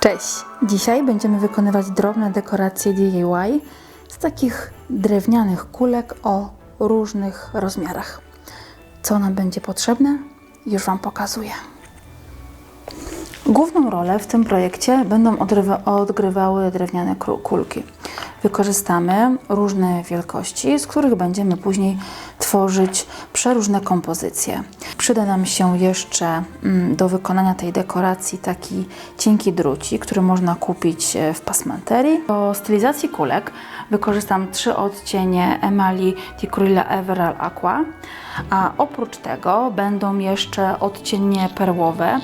Cześć! Dzisiaj będziemy wykonywać drobne dekoracje DIY z takich drewnianych kulek o różnych rozmiarach. Co nam będzie potrzebne? Już Wam pokazuję. Główną rolę w tym projekcie będą odgrywały drewniane kulki. Wykorzystamy różne wielkości, z których będziemy później tworzyć przeróżne kompozycje. Przyda nam się jeszcze mm, do wykonania tej dekoracji taki cienki drucik, który można kupić e, w pasmanterii. Do stylizacji kulek wykorzystam trzy odcienie emali Ticurilla Emerald Aqua, a oprócz tego będą jeszcze odcienie perłowe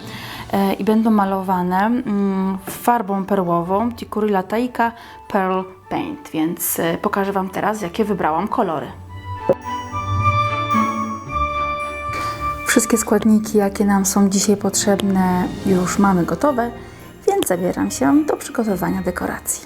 e, i będą malowane mm, farbą perłową Ticurilla Taika Pearl Paint, więc e, pokażę Wam teraz, jakie wybrałam kolory. Wszystkie składniki, jakie nam są dzisiaj potrzebne, już mamy gotowe, więc zabieram się do przygotowania dekoracji.